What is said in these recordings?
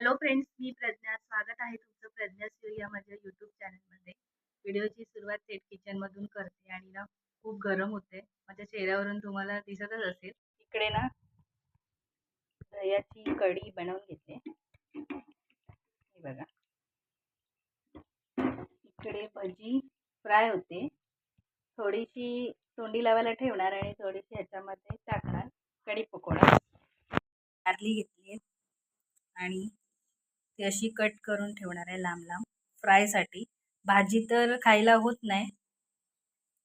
Hello friends मी प्रज्ञा. स्वागत आहे तुमचं प्रज्ञा शिव या माझ्या यूट्यूब चॅनलमध्ये व्हिडिओची सुरुवात थेट किचनमधून करते आणि ना खूप गरम होते. माझ्या चेहऱ्यावरून तुम्हाला दिसतच असेल. इकडे ना दह्याची कढी बनवून घेते हे बघा. इकडे भजी फ्राय होते. थोडीशी तोंडी लावायला ठेवणार आणि थोडीशी ह्याच्यामध्ये टाकणार कढी पकोडा. कारली घेतली आहे. आणि ती अशी कट करून ठेवणार आहे लांब लांब. फ्रायसाठी भाजी तर खायला होत नाही.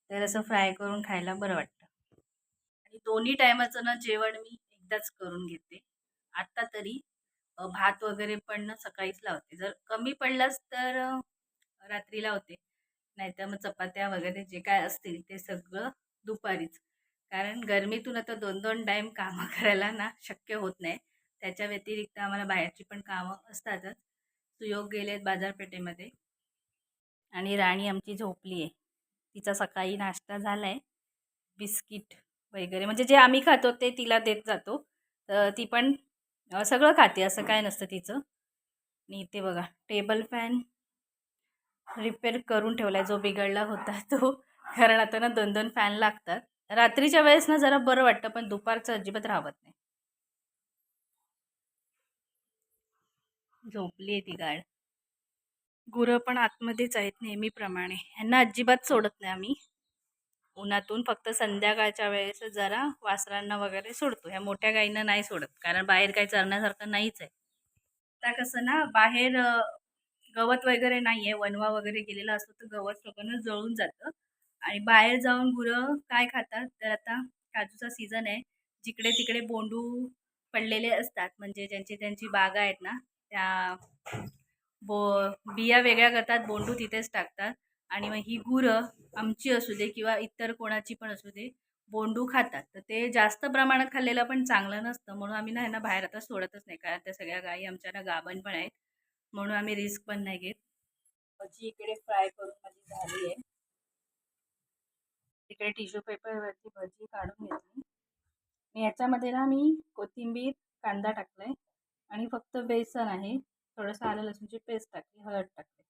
तर असं फ्राय करून खायला बरं वाटतं. आणि दोन्ही टायमाचं ना जेवण मी एकदाच करून घेते. आत्ता तरी भात वगैरे पण ना सकाळीच लावते. जर कमी पडलाच तर रात्री लावते. नाहीतर मग चपात्या वगैरे जे काय असतील ते सगळं दुपारीच. कारण गरमीतून आता दोन दोन टाईम कामं करायला ना शक्य होत नाही. त्याच्या व्यतिरिक्त आम्हाला बाहेरची पण कामं असतातच. सुयोग गेले आहेत बाजारपेठेमध्ये. आणि राणी आमची झोपली आहे. तिचा सकाळी नाश्ता झाला आहे बिस्किट वगैरे म्हणजे जे आम्ही खातो ते तिला देत जातो. तर ती पण सगळं खाते असं काय नसतं तिचं. आणि इथे बघा टेबल फॅन रिपेअर करून ठेवला आहे जो बिघडला होता तो. कारण आता ना दोन दोन फॅन लागतात. रात्रीच्या वेळेस ना जरा बरं वाटतं पण दुपारचं अजिबात राहत नाही. झोपली आहे ती गाड गुरं पण आतमध्येच आहेत नेहमीप्रमाणे. ह्यांना अजिबात सोडत नाही आम्ही. उन्हातून फक्त संध्याकाळच्या वेळेस जरा वासरांना वगैरे सोडतो. ह्या मोठ्या गाईंना नाही सोडत. कारण बाहेर काही चरण्यासारखं नाहीच आहे. आता कसं ना बाहेर गवत वगैरे नाही आहे वनवा वगैरे गेलेला असतो तर गवत सगळं जळून जातं. आणि बाहेर जाऊन गुरं काय खातात? तर आता काजूचा सीझन आहे. जिकडे तिकडे बोंडू पडलेले असतात. म्हणजे ज्यांची त्यांची बागा आहेत ना त्या बो बिया वेगळ्या करतात बोंडू तिथेच टाकतात. आणि मग ही गुरं आमची असू दे किंवा इतर कोणाची पण असू दे बोंडू खातात. तर ते जास्त प्रमाणात खाल्लेलं पण चांगलं नसतं. म्हणून आम्ही ना ह्यांना बाहेर आता सोडतच नाही. कारण त्या सगळ्या गायी आमच्या ना गाभण पण आहेत. म्हणून आम्ही रिस्क पण नाही घेत. भजी इकडे फ्राय करून माझी झाली आहे. इकडे टिश्यू पेपरवरती भजी काढून घेतली आणि याच्यामध्ये ना मी कोथिंबीर कांदा टाकलाय. आहे आणि फक्त बेसन आहे. थोडंसं आलं लसूणची पेस्ट टाकली हळद टाकली.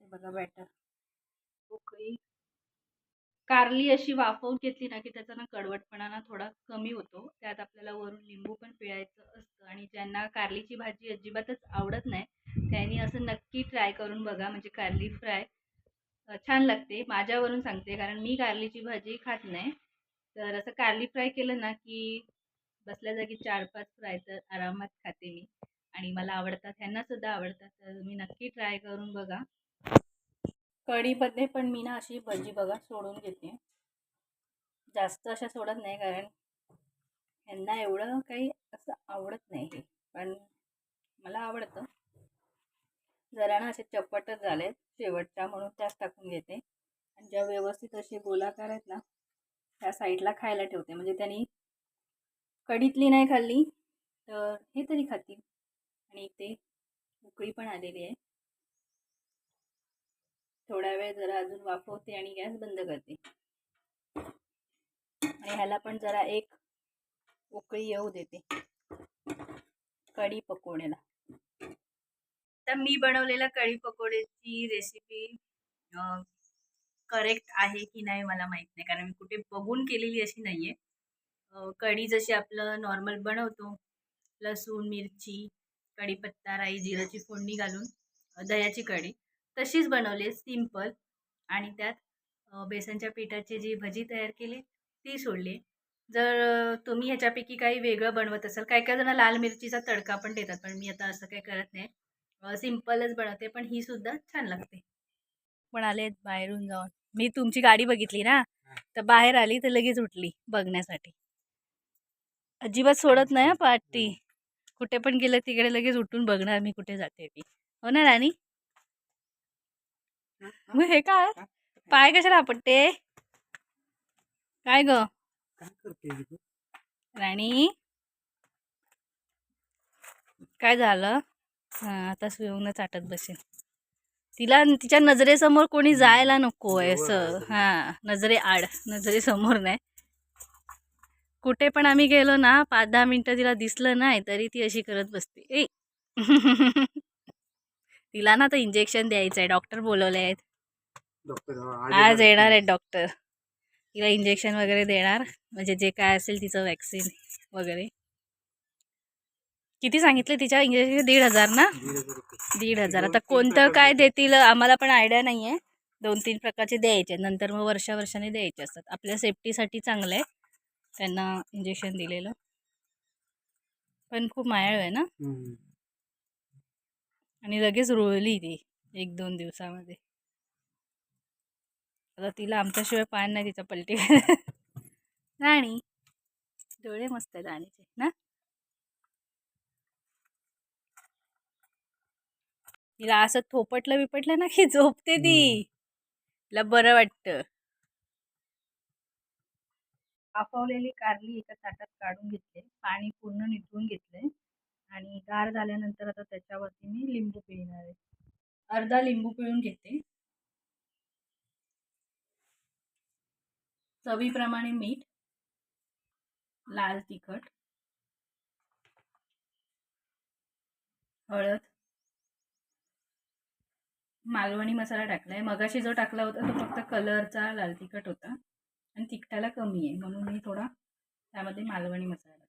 हे बघा बॅटर. उकळी कारली अशी वाफवून घेतली ना की त्याचा ना कडवटपणा ना थोडा कमी होतो. त्यात आपल्याला वरून लिंबू पण पिळायचं असतं आणि ज्यांना कारलीची भाजी अजिबातच आवडत नाही त्यांनी असं नक्की ट्राय करून बघा. म्हणजे कारली फ्राय छान लागते. माझ्यावरून सांगते कारण मी कारलीची भाजी खात नाही. तर असं कारली फ्राय केलं ना की बसल्या जागी चार पाच फ्राय तर आरामात खाते मी. आणि मला आवडतात ह्यांना सुद्धा आवडतात. तर मी नक्की ट्राय करून बघा. कढीमध्ये पण मी ना अशी भजी बघा सोडून घेते. जास्त अशा सोडत नाही कारण ह्यांना एवढं काही असं आवडत नाही हे. पण मला आवडतं. जरा ना असे चपटच झाले शेवटच्या म्हणून त्याच टाकून घेते. आणि ज्या व्यवस्थित असे गोलाकार आहेत ना त्या साईडला खायला ठेवते. म्हणजे त्यांनी कढीतली नाही खाल्ली तर हे तरी खातील. आणि इथे उकळी पण आलेली आहे. थोडा वेळ जरा अजून वाफवते आणि गॅस बंद करते. आणि ह्याला पण जरा एक उकळी येऊ देते. कढी पकोड्याला. तर मी बनवलेल्या कढी पकोड्याची रेसिपी करेक्ट आहे की नाही मला माहीत नाही. कारण मी कुठे बघून केलेली अशी नाही आहे कढी जशी आपलं नॉर्मल बनवतो लसूण मिरची कढीपत्ता राई जिराची फोडणी घालून दह्याची कढी तशीच बनवली सिंपल. आणि त्यात बेसनच्या पिठाची जी भजी तयार केली ती सोडली. जर तुम्ही ह्याच्यापैकी काही वेगळं बनवत असाल काही काही जण लाल मिरचीचा तडका पण देतात पण मी आता असं काही करत नाही. अ, सिंपलच बनवते पण ही सुद्धा छान लागते. पण आले बाहेरून जाऊन. मी तुमची गाडी बघितली ना तर बाहेर आली तर लगेच उठली बघण्यासाठी. अजिबात सोडत नाही हं पाठी कुठे पण गेलं तिकडे लगेच उठून बघणार मी कुठे जाते ती. हो ना राणी? मग हे काय? पाय कशाला आपटते? काय ग? राणी? काय झालं? हां आता येऊन चाटत बसेल तिला तिच्या नजरेसमोर कोणी जायला नको आहे असं. हां नजरे आड नजरेसमोर नाही. कुठे पण आम्ही गेलो ना पाच दहा मिनटं तिला दिसलं नाही तरी ती अशी करत बसते. ए. तिला ना तर इंजेक्शन द्यायचं आहे डॉक्टर बोलवले आहेत. आज येणार आहेत डॉक्टर. तिला इंजेक्शन वगैरे देणार म्हणजे जे काय असेल तिचं वॅक्सिन वगैरे. किती सांगितले तिच्या इंजेक्शन? दीड हजार ना? दीड हजार आता कोणतं काय देतील आम्हाला पण आयडिया नाही आहे दोन तीन प्रकारचे द्यायचे. नंतर मग वर्षा वर्षाने द्यायचे असतात. आपल्या सेफ्टीसाठी चांगलं आहे त्यांना इंजेक्शन दिलेलं. पण खूप मायाळ आहे ना? आणि लगेच रुळली ती एक दोन दिवसामध्ये. आता तिला आमच्याशिवाय पान नाही तिचा पलटी. राणी डोळे मस्त आहेत राणीचे ना? तिला असं थोपटलं बिपटलं ना की झोपते ती. तिला बरं वाटतं. वाफवलेली कारली एका ताटात काढून घेतले पाणी पूर्ण निथळून घेतले आणि गार झाल्यानंतर आता त्याच्यावरती मी लिंबू पिळणार आहे. अर्धा लिंबू पिळून घेते. चवीप्रमाणे मीठ लाल तिखट हळद मालवणी मसाला टाकलाय. मगाशी जो टाकला होता तो फक्त कलरचा लाल तिखट होता. आणि तिखटाला कमी आहे म्हणून मी थोडा त्यामध्ये मालवणी मसाला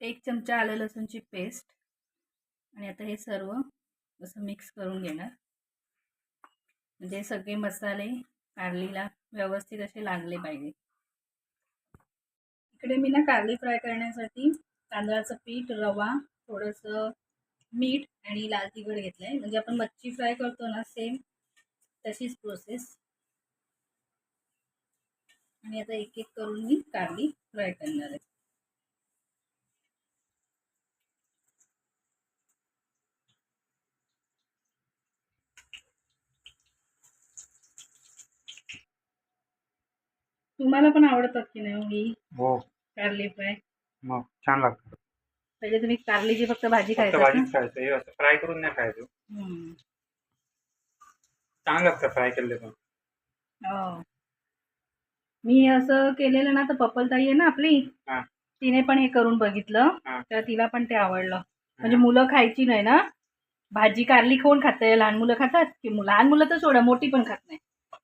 एक चमचा आलं लसूणची पेस्ट आणि आता हे सर्व असं मिक्स करून घेणार. म्हणजे सगळे मसाले कारलीला व्यवस्थित असे लागले पाहिजे. इकडे मी ना कारली फ्राय करण्यासाठी तांदळाचं पीठ रवा थोडंसं मीठ आणि लाल तिखट घेतलं आहे म्हणजे आपण मच्छी फ्राय करतो ना सेम तशीच प्रोसेस आणि आता एक एक करून मी कारली फ्राय करणार आहे. तुम्हाला पण आवडतात की नाही हो कारली फ्राय? मग छान लागतं पहिले तुम्ही कारलीची फक्त भाजी खायचा खायचं. हे असं फ्राय करून नाही खायचं. छान लागतं फ्राय केले पण हो. मी असं केलेलं ना तर पप्पलताई आहे ना आपली हा. तिने पण हे करून बघितलं हा. तर तिला पण ते आवडलं. म्हणजे मुलं खायची नाही ना. भाजी कारली कोण खाते लहान मुलं खातात? की लहान मुलं तर सोडा मोठी पण खात नाही.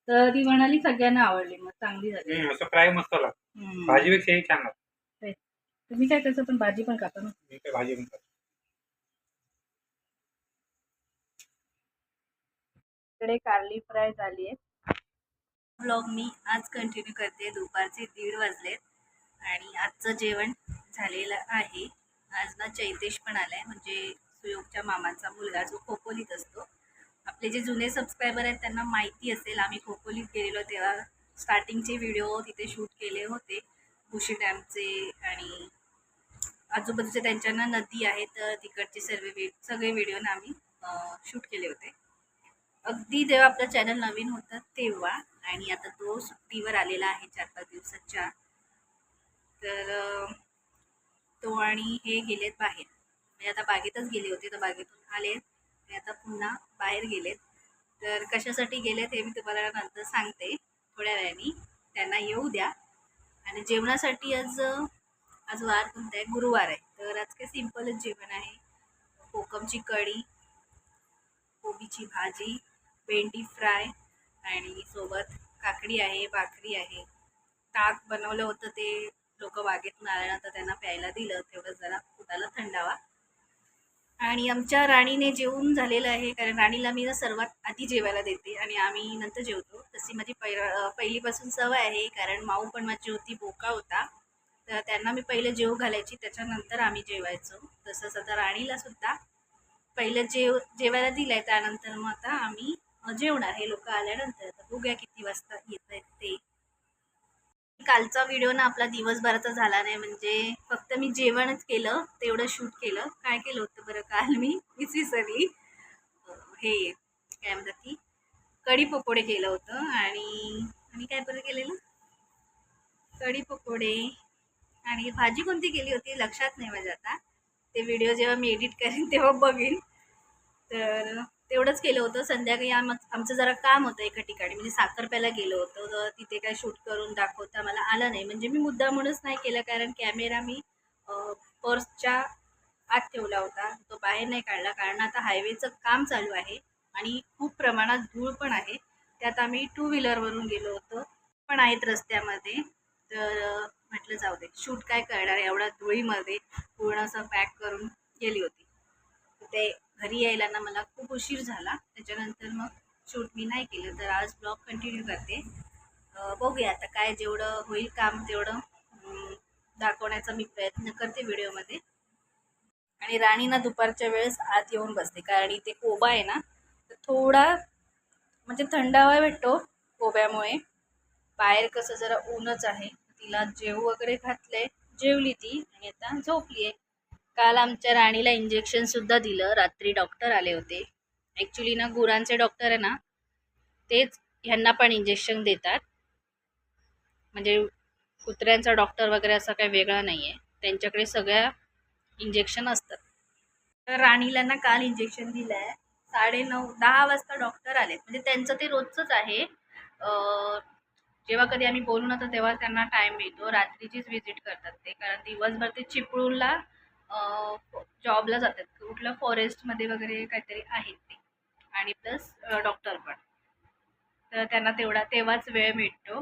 तर ती म्हणाली सगळ्यांना आवडली. मग चांगली झाली. हम्म, असं फ्राय मस्त लागतं. हम्म. भाजीपेक्षा हे छान लागतं. तुम्ही काय त्याचं पण भाजी पण खाता ना. मी काय भाजी पण खातो. इकडे कारली फ्राय झाली आहे. ब्लॉग मी आज कंटिन्यू करते. दुपारचे दीड वाजलेत आणि आजचं जेवण झालेलं आहे. आज ना चैतेश पण आलाय म्हणजे सुयोगच्या मामाचा मुलगा जो खोपोलीत असतो. आपले जे जुने सबस्क्रायबर आहेत त्यांना माहिती असेल आम्ही खोपोलीत गेलेलो तेव्हा स्टार्टिंगचे व्हिडिओ तिथे शूट केले होते. बुशी डॅमचे आणि आजूबाजूचे त्यांच्या ना नदी आहे तर तिकडचे सर्व सगळे व्हिडिओ ना आम्ही शूट केले होते. अगदी जेव्हा आपलं चॅनल नवीन होतं तेव्हा आणि आता तो सुट्टीवर आलेला आहे चार पाच दिवसाच्या तर तो आणि हे गेलेत बाहेर. म्हणजे आता बागेतच गेले होते तर बागेतून आले आणि आता पुन्हा बाहेर गेलेत. तर कशासाठी गेलेत हे मी तुम्हाला नंतर सांगते थोड्या वेळाने. त्यांना येऊ द्या. आणि जेवणासाठी आज आज वार कोणता आहे? गुरुवार आहे. तर आज काय सिम्पलच जेवण आहे. कोकमची कढी कोबीची भाजी भेंडी फ्राय आणि सोबत काकडी आहे भाकरी आहे. ताक बनवलं होतं ते लोक बागेतून आल्यानंतर त्यांना प्यायला दिलं. तेवढं जरा पोटाला थंडावा. आणि आमच्या राणीने जेवून झालेलं आहे कारण राणीला मी ना सर्वात आधी जेवायला देते आणि आम्ही नंतर जेवतो. तशी माझी पै पहिलीपासून सवय आहे कारण माऊ पण माझी होती बोका होता. तर त्यांना मी पहिले जेव घालायची त्याच्यानंतर आम्ही जेवायचो. तसंच आता राणीला सुद्धा पहिलं जेव जेवायला दिलं आहे त्यानंतर मग आता आम्ही जेवणार हे लोक आल्यानंतर. बघूया किती वाजता येत आहेत ते. कालचा व्हिडिओ ना आपला दिवसभराचा झाला नाही. म्हणजे फक्त मी जेवणच केलं तेवढं शूट केलं. काय केलं होतं बरं काल मी? मीच विसरली. हे काय म्हणतात ती? कढी पकोडे केलं होतं आणि आणि काय बरं केलेलं? कढी पकोडे. आणि भाजी कोणती केली होती? लक्षात नाही माझ्या आता. ते व्हिडिओ जेव्हा मी एडिट करेन तेव्हा बघेन. तर तेवढंच केलं होतं. संध्याकाळी आम आमचं जरा काम होतं एका ठिकाणी. म्हणजे साखरप्याला गेलो होतो. तर तिथे काय शूट करून दाखवता मला आलं नाही. म्हणजे मी मुद्दा म्हणूनच नाही केलं कारण कॅमेरा मी पर्सच्या आत ठेवला होता. तो बाहेर नाही काढला. कारण आता हायवेचं काम चालू आहे आणि खूप प्रमाणात धूळ पण आहे. त्यात आम्ही टू व्हीलरवरून गेलो होतो. पण आहेत रस्त्यामध्ये. तर म्हटलं जाऊ दे. शूट काय करणार? एवढ्या धुळीमध्ये पूर्ण असं पॅक करून गेली होती. ते घरी यायला ना मला खूप उशीर झाला. त्याच्यानंतर मग शूट मी नाही केलं. तर आज ब्लॉग कंटिन्यू करते. बघूया आता काय जेवढं होईल काम तेवढं दाखवण्याचा मी प्रयत्न करते व्हिडिओमध्ये. आणि राणी ना दुपारच्या वेळेस आत येऊन बसते. कारण इथे कोबा आहे ना तर थोडा म्हणजे थंडावा भेटतो कोब्यामुळे. बाहेर कसं जरा ऊनच आहे. तिला जेव वगैरे घातलंय. जेवली ती आणि आता झोपली आहे काल आमच्या राणीला इंजेक्शन सुद्धा दिलं. रात्री डॉक्टर आले होते. ॲक्च्युली ना गुरांचे डॉक्टर आहे ना तेच ह्यांना पण इंजेक्शन देतात. म्हणजे कुत्र्यांचा डॉक्टर वगैरे असा काही वेगळा नाही आहे त्यांच्याकडे सगळ्या इंजेक्शन असतात. तर राणीला ना काल इंजेक्शन दिलं आहे साडे नऊ दहा वाजता डॉक्टर आले म्हणजे त्यांचं ते रोजचंच आहे. जेव्हा कधी आम्ही बोलू ना तर तेव्हा त्यांना टाईम मिळतो. रात्रीचीच व्हिजिट करतात ते. कारण दिवसभर ते चिपळूणला जॉबला जातात. कुठलं फॉरेस्टमध्ये वगैरे काहीतरी आहेत ते. आणि प्लस डॉक्टर पण. तर त्यांना तेवढा तेव्हाच वेळ मिळतो.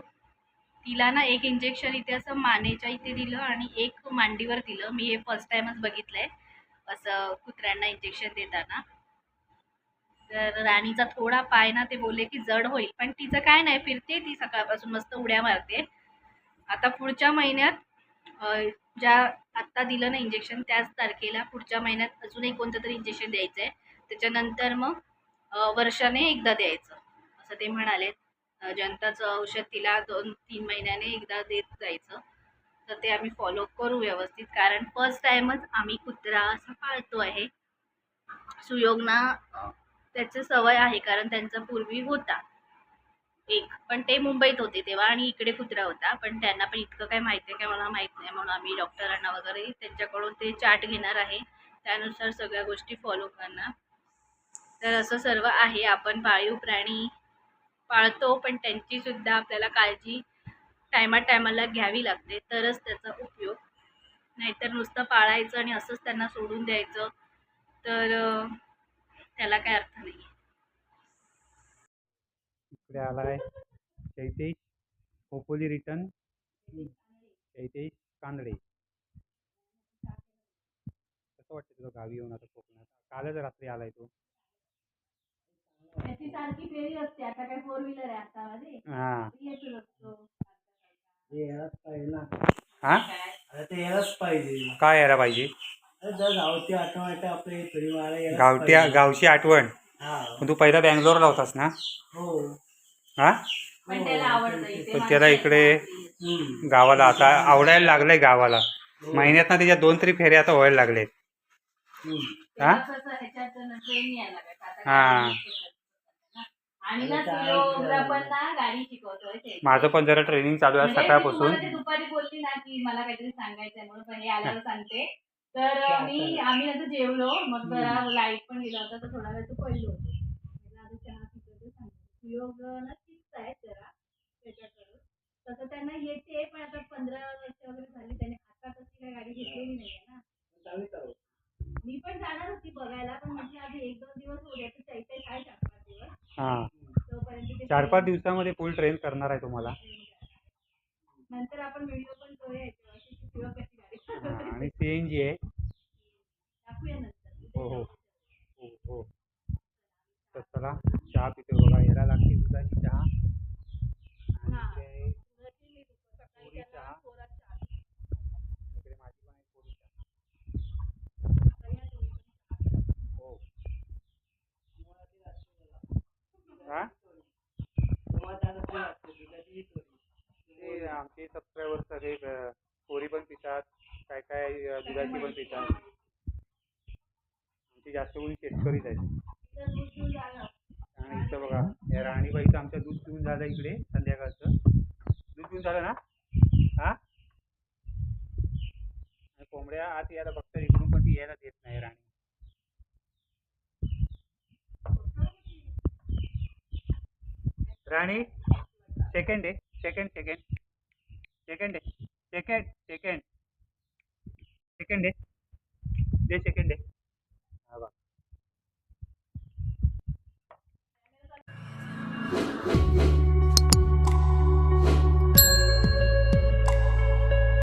तिला ना एक इंजेक्शन इथे असं मानेच्या इथे दिलं आणि एक मांडीवर दिलं. मी हे फर्स्ट टाईमच बघितलं आहे असं कुत्र्यांना इंजेक्शन देताना. तर राणीचा थोडा पाय ना ते बोलले की जड होईल. पण तिचं काय नाही फिरते ती सकाळपासून. मस्त उड्या मारते. आता पुढच्या महिन्यात ज्या आत्ता दिलं ना इंजेक्शन त्याच तारखेला पुढच्या महिन्यात अजूनही कोणतं तरी इंजेक्शन द्यायचं आहे त्याच्यानंतर मग वर्षाने एकदा द्यायचं. असं ते म्हणाले. जनताचं औषध तिला दोन तीन महिन्याने एकदा देत जायचं. तर ते आम्ही फॉलो करू व्यवस्थित. कारण फर्स्ट टाईमच आम्ही कुत्रा असा पाळतो आहे. सुयोगना त्याची सवय आहे. कारण त्यांचा पूर्वी होता. एक. पण ते मुंबईत होते तेव्हा आणि इकडे कुत्रा होता. पण त्यांना पण इतकं काय माहिती आहे काय मला माहीत नाही. म्हणून आम्ही डॉक्टरांना वगैरे त्यांच्याकडून ते चार्ट घेणार आहे. त्यानुसार सगळ्या गोष्टी फॉलो करणार. तर असं सर्व आहे. आपण पाळीव प्राणी पाळतो पण त्यांची सुद्धा आपल्याला काळजी टायमा टायमाला घ्यावी लागते. तरच त्याचा उपयोग. नाहीतर नुसतं पाळायचं आणि असंच त्यांना सोडून द्यायचं. तर त्याला काय अर्थ नाही इकडे आलाय चैतेश खोपोली रिटर्न चैतेश कांदडे. कसं वाटतं तुला गावी येऊन आता कोकणात? कालच रात्री आलाय तो. त्याची सारखी फेरी असते आता काय फोर व्हीलर आहे आता मध्ये. हा. येतच असतो ते. यायलाच पाहिजे ना. हा? अरे ते यायलाच पाहिजे. काय यायला पाहिजे? अरे जर गावठी आठवण यायलाच गावठी पाहिजे. गावची आठवण. हा. पण तू पहिला बँगलोरला होतास ना? हो. हा? पण त्याला आवडतं इथे. पण त्याला माणसं इकडे. गावाला आता आवडायला लागलंय गावाला. महिन्यात ना त्याच्या दोन तरी फेऱ्या आता व्हायला लागले. हा. माझं पण जरा ट्रेनिंग चालू आहे म्हणजे सकाळपासून. दुपारी बोलली ना की मला काहीतरी सांगायचंय म्हणून पण आल्यावर सांगते. तर मी आम्ही आता जेवलो. मग जरा लाइट पण गेला होता तर थोडा वेळ पडलो होतो. म्हटलं आता चहा पितो ते सांगते सुयोग ना शिकतायत जरा त्याच्याकडून तसं त्यांना येते पण आता पंधरा वर्ष वगैरे झाली त्याने आता तशी काही गाडी घेतलेली नाहीये ना. चांगलीच आहे. मी पण जाणार होती बघायला पण म्हटलं आधी एक दोन दिवस होऊ द्या तर चैत्य काय चार पाच दिवस. हा. तोपर्यंत ते चार पाच दिवसामध्ये फुल ट्रेन करणार आहे तुम्हाला. नंतर आपण व्हिडिओ पण करूया याच्यावर की शिकलो कशी गाडी हा, चालवायची. आणि सी एन जी आहे. दाखवूया नंतर. हो हो. हो हो तर चला. चहा पितो बघा याला लागते दुधाची चहा. इकडे माझी पण सकाळी हा. ते आमचे सबस्क्रायबर सगळे कोरी पण पितात काय काय दुधाची पण पितात. आमचे जास्त करून शेतकरीच आहेत तर दूध घेऊन झालं. आणि इथं बघा. या राणीबाईचं आमचं दूध पिऊन झालं इकडे संध्याकाळचं. दूध पिऊन झालं ना? हा? कोंबड्या आत यायला बघतात इकडून पण ती यायला देत नाही राणी. राणी सेकंड आहे. सेकंड सेकंड सेकंड आहे. सेकंड सेकंड सेकंड आहे. दे सेकंड दे